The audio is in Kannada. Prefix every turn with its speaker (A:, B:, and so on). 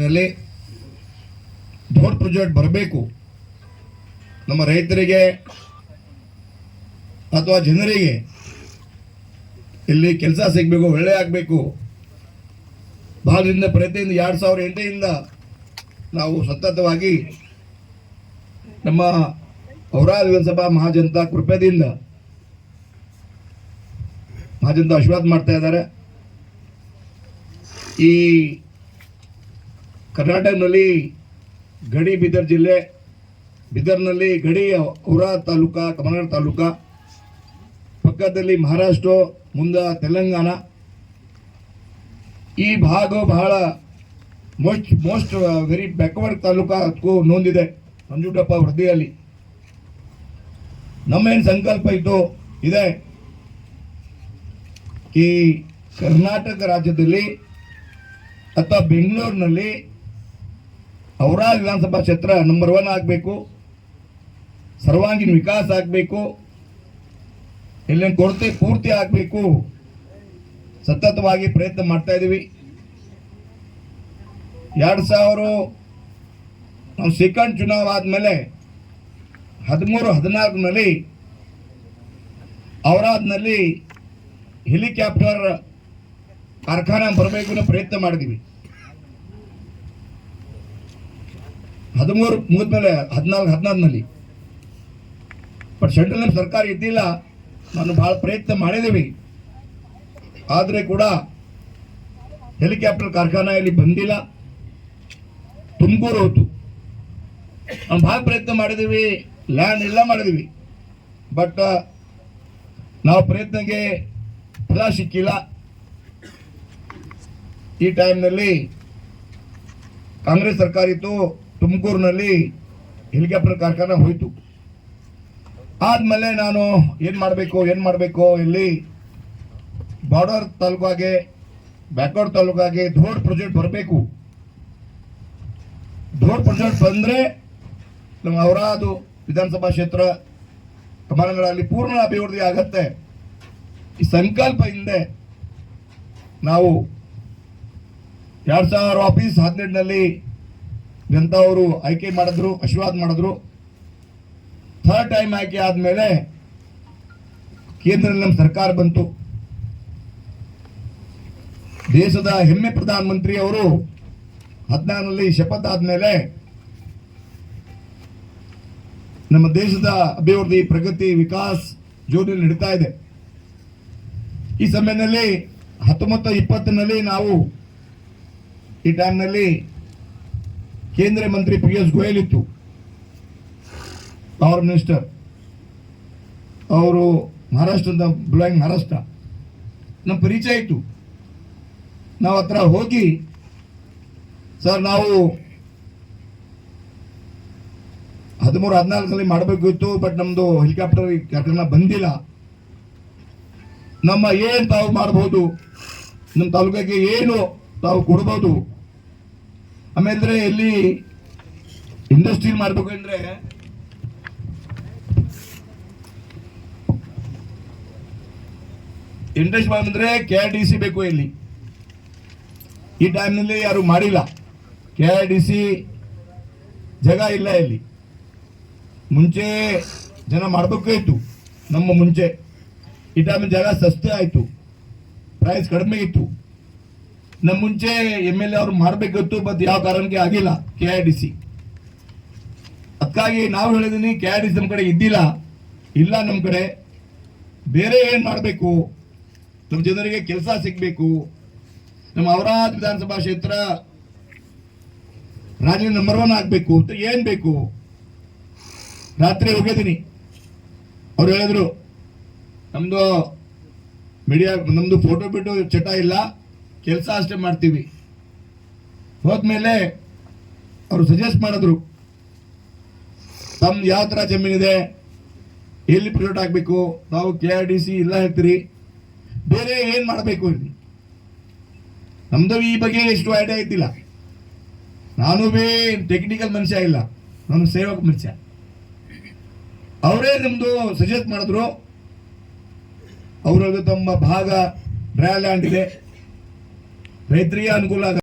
A: ಇದರಲ್ಲಿ ಡೋರ್ ಪ್ರಾಜೆಕ್ಟ್ ಬರಬೇಕು. ನಮ್ಮ ರೈತರಿಗೆ ಅಥವಾ ಜನರಿಗೆ ಇಲ್ಲಿ ಕೆಲಸ ಸಿಗಬೇಕು, ಒಳ್ಳೆ ಆಗಬೇಕು. ಭಾಳದಿಂದ ಪ್ರತಿಯಿಂದ ಎರಡು ಸಾವಿರ ಎಂಟರಿಂದ ನಾವು ಸತತವಾಗಿ ನಮ್ಮ ಔರಾದ ವಿಧಾನಸಭಾ ಮಹಾಜನತಾ ಕೃಪೆಯಿಂದ ಮಹಾಜನತಾ ಆಶೀರ್ವಾದ ಮಾಡ್ತಾ ಇದ್ದಾರೆ. ಈ ಕರ್ನಾಟಕದಲ್ಲಿ ಗಡಿ ಬೀದರ್ ಜಿಲ್ಲೆ, ಬೀದರ್ನಲ್ಲಿ ಗಡಿ ಔರಾ ತಾಲೂಕಾ ಕಮಲ್ನಾಡ್ ತಾಲೂಕ, ಪಕ್ಕದಲ್ಲಿ ಮಹಾರಾಷ್ಟ್ರ, ಮುಂದ ತೆಲಂಗಾಣ. ಈ ಭಾಗ ಬಹಳ most most very backward taluka ಅದಕ್ಕೂ ನೊಂದಿದೆ ಮಂಜುಟಪ್ಪ ವೃದ್ಧಿಯಲ್ಲಿ ನಮ್ಮೇನು ಸಂಕಲ್ಪ ಇತ್ತು ಇದೆ ಈ ಕರ್ನಾಟಕ ರಾಜ್ಯದಲ್ಲಿ ಅಥವಾ ಬೆಂಗಳೂರಿನಲ್ಲಿ ಔರಾ ವಿಧಾನಸಭಾ ಕ್ಷೇತ್ರ ನಂಬರ್ ಒನ್ ಆಗಬೇಕು. ಸರ್ವಾಂಗೀಣ ವಿಕಾಸ ಆಗಬೇಕು. ಇಲ್ಲಿನ ಕೊರತೆ ಪೂರ್ತಿ ಆಗಬೇಕು. ಸತತವಾಗಿ ಪ್ರಯತ್ನ ಮಾಡ್ತಾ ಇದ್ದೀವಿ ಎರಡು ಸಾವಿರ ನಾವು ಸೆಕೆಂಡ್ ಚುನಾವ್ ಆದಮೇಲೆ ಹದಿಮೂರು ಹದಿನಾಲ್ಕನಲ್ಲಿ ಔರಾದ್ನಲ್ಲಿ ಹೆಲಿಕಾಪ್ಟರ್ ಕಾರ್ಖಾನೆ ಬರಬೇಕು ಪ್ರಯತ್ನ ಮಾಡಿದ್ವಿ. ಹದಿಮೂರು ಮುಗಿದ್ಮೇಲೆ ಹದಿನಾಲ್ಕು ಹದಿನಾಲ್ಕನಲ್ಲಿ ಬಟ್ ಸೆಂಟ್ರಲ್ ಸರ್ಕಾರ ಇದ್ದಿಲ್ಲ. ನಾನು ಭಾಳ ಪ್ರಯತ್ನ ಮಾಡಿದ್ದೀವಿ ಆದರೆ ಕೂಡ ಹೆಲಿಕಾಪ್ಟರ್ ಕಾರ್ಖಾನೆ ಇಲ್ಲಿ ಬಂದಿಲ್ಲ. ತುಮಕೂರು ಹೋಯ್ತು. ನಾವು ಭಾಳ ಪ್ರಯತ್ನ ಮಾಡಿದ್ದೀವಿ ಲ್ಯಾಂಡ್ ಎಲ್ಲ ಮಾಡಿದ್ದೀವಿ ಬಟ್ ನಾವು ಪ್ರಯತ್ನಕ್ಕೆ ಫಲ ಸಿಕ್ಕಿಲ್ಲ. ಈ ಟೈಮ್ನಲ್ಲಿ ಕಾಂಗ್ರೆಸ್ ಸರ್ಕಾರ ಇತ್ತು. ತುಮಕೂರಿನಲ್ಲಿ ಹೆಲಿಕಾಪ್ಟರ್ ಕಾರ್ಖಾನೆ ಹೋಯಿತು. ಆದಮೇಲೆ ನಾನು ಏನು ಮಾಡಬೇಕು ಏನು ಮಾಡಬೇಕು ಇಲ್ಲಿ ಬಾರ್ಡರ್ ತಾಲೂಕಾಗೆ ಬ್ಯಾಕ್ವರ್ಡ್ ತಾಲೂಕಾಗೆ ಧೋಡ್ ಪ್ರಾಜೆಕ್ಟ್ ಬರಬೇಕು. ಧೋಡ್ ಪ್ರಾಜೆಕ್ಟ್ ಬಂದರೆ ನಮ್ಮ ಅವರಾದು ವಿಧಾನಸಭಾ ಕ್ಷೇತ್ರ ಕಮಾನಗಳಲ್ಲಿ ಪೂರ್ಣ ಅಭಿವೃದ್ಧಿ ಆಗತ್ತೆ. ಈ ಸಂಕಲ್ಪ ಹಿಂದೆ ನಾವು ಎರಡು ಸಾವಿರ ಆಫೀಸ್ ಹದಿನೆಂಟನಲ್ಲಿ ಜನತಾ ಅವರು ಆಯ್ಕೆ ಮಾಡಿದ್ರು ಆಶೀರ್ವಾದ ಮಾಡಿದ್ರು. ಥರ್ಡ್ ಟೈಮ್ ಆಯ್ಕೆ ಆದಮೇಲೆ ಕೇಂದ್ರದಲ್ಲಿ ನಮ್ಮ ಸರ್ಕಾರ ಬಂತು. ದೇಶದ ಹೆಮ್ಮೆ ಪ್ರಧಾನಮಂತ್ರಿ ಅವರು ಹದಿನಾರರಲ್ಲಿ ಶಪಥ ಆದಮೇಲೆ ನಮ್ಮ ದೇಶದ ಅಭಿವೃದ್ಧಿ, ಪ್ರಗತಿ, ವಿಕಾಸ್ ಜೋಡಿಯಲ್ಲಿ ನಡೀತಾ ಇದೆ. ಈ ಸಮಯದಲ್ಲಿ ಹತ್ತೊಂಬತ್ತು ಇಪ್ಪತ್ತರಲ್ಲಿ ನಾವು ಈ ಟೈಮ್ನಲ್ಲಿ ಕೇಂದ್ರ ಮಂತ್ರಿ ಪಿಯೂಷ್ ಗೋಯಲ್ ಇತ್ತು. ಪವರ್ ಮಿನಿಸ್ಟರ್ ಅವರು ಮಹಾರಾಷ್ಟ್ರದ ಬಿಲಾಂಗ್ ಮಹಾರಾಷ್ಟ್ರ ನಮ್ಮ ಪರಿಚಯ ಇತ್ತು. ನಾವು ಹತ್ರ ಹೋಗಿ ಸರ್ ನಾವು ಹದಿಮೂರು, ಹದಿನಾಲ್ಕರಲ್ಲಿ ಮಾಡಬೇಕಿತ್ತು ಬಟ್ ನಮ್ಮದು ಹೆಲಿಕಾಪ್ಟರ್ ಕಾರ್ಯಕ್ರಮ ಬಂದಿಲ್ಲ. ನಮ್ಮ ಏನು ತಾವು ಮಾಡ್ಬೋದು ನಮ್ಮ ತಾಲೂಕಿಗೆ ಏನು ತಾವು ಕೊಡ್ಬೋದು ಆಮೇಲೆ ಎಲ್ಲಿ ಇಂಡಸ್ಟ್ರಿ ಮಾಡಬೇಕು ಅಂದರೆ ಇಂಡಸ್ಟ್ರಿ ಮಾಡಿದ್ರೆ ಕೆ ಆರ್ ಡಿ ಸಿ ಬೇಕು ಇಲ್ಲಿ ಈ ಟೈಮ್ನಲ್ಲಿ ಯಾರು ಮಾಡಿಲ್ಲ. ಕೆ ಆರ್ ಡಿ ಸಿ ಜಾಗ ಇಲ್ಲ ಇಲ್ಲಿ ಮುಂಚೆ ಜನ ಮಾಡಬೇಕಾಯ್ತು ನಮ್ಮ ಮುಂಚೆ. ಈ ಟೈಮ್ ಜಾಗ ಸಸ್ತೆ ಆಯಿತು. ಪ್ರೈಸ್ ಕಡಿಮೆ ಇತ್ತು. ನಮ್ಮ ಮುಂಚೆ ಎಂ ಎಲ್ ಎ ಅವ್ರು ಮಾಡಬೇಕಿತ್ತು ಬಟ್ ಯಾವ ಕಾರಣಕ್ಕೆ ಆಗಿಲ್ಲ ಕೆ ಆರ್ ಡಿ ಸಿ ಅದಕ್ಕಾಗಿ ನಾವು ಹೇಳಿದೀನಿ ಕೆ ಆರ್ ಡಿ ಸಿ ನಮ್ಮ ಕಡೆ ಇದ್ದಿಲ್ಲ. ಇಲ್ಲ ನಮ್ಮ ಕಡೆ. ಬೇರೆ ಏನು ಮಾಡಬೇಕು? ನಮ್ಮ ಜನರಿಗೆ ಕೆಲಸ ಸಿಗಬೇಕು. ನಮ್ಮ ಔರಾದ್ ವಿಧಾನಸಭಾ ಕ್ಷೇತ್ರ ರಾಜ್ಯದ ನಂಬರ್ ಒನ್ ಆಗಬೇಕು ಅಂತ ಏನು ಬೇಕು? ರಾತ್ರಿ ಹೋಗಿದ್ದೀನಿ. ಅವ್ರು ಹೇಳಿದ್ರು ನಮ್ಮದು ಮೀಡಿಯಾ ನಮ್ಮದು ಫೋಟೋ ಬಿಟ್ಟು ಚಟ ಇಲ್ಲ. ಕೆಲಸ ಅಷ್ಟೇ ಮಾಡ್ತೀವಿ. ಹೋದ್ಮೇಲೆ ಅವರು ಸಜೆಸ್ಟ್ ಮಾಡಿದ್ರು, ತಮ್ದು ಯಾವ ಥರ ಜಮೀನಿದೆ ಎಲ್ಲಿ ಪ್ರೊಜೆಕ್ಟ್ ಆಗಬೇಕು? ನಾವು ಕೆ ಆರ್ ಡಿ ಸಿ ಇಲ್ಲ ಹೇಳ್ತೀರಿ. ಬೇರೆ ಏನು ಮಾಡಬೇಕು ಇಲ್ಲಿ? ನಮ್ದು ಈ ಬಗ್ಗೆ ಎಷ್ಟು ಐಡಿಯಾ ಇದ್ದಿಲ್ಲ. ನಾನು ಬೇ ಟೆಕ್ನಿಕಲ್ ಮನುಷ್ಯ ಇಲ್ಲ. ನಾನು ಸೇವಕ ಮನುಷ್ಯ. ಅವರೇ ನಮ್ಮದು ಸಜೆಸ್ಟ್ ಮಾಡಿದ್ರು. ಅವರದ್ದು ತಮ್ಮ ಭಾಗ ಡ್ರೈ ಲ್ಯಾಂಡ್ ಇದೆ. ರೈತರಿಗೆ ಅನುಕೂಲ ಆಗ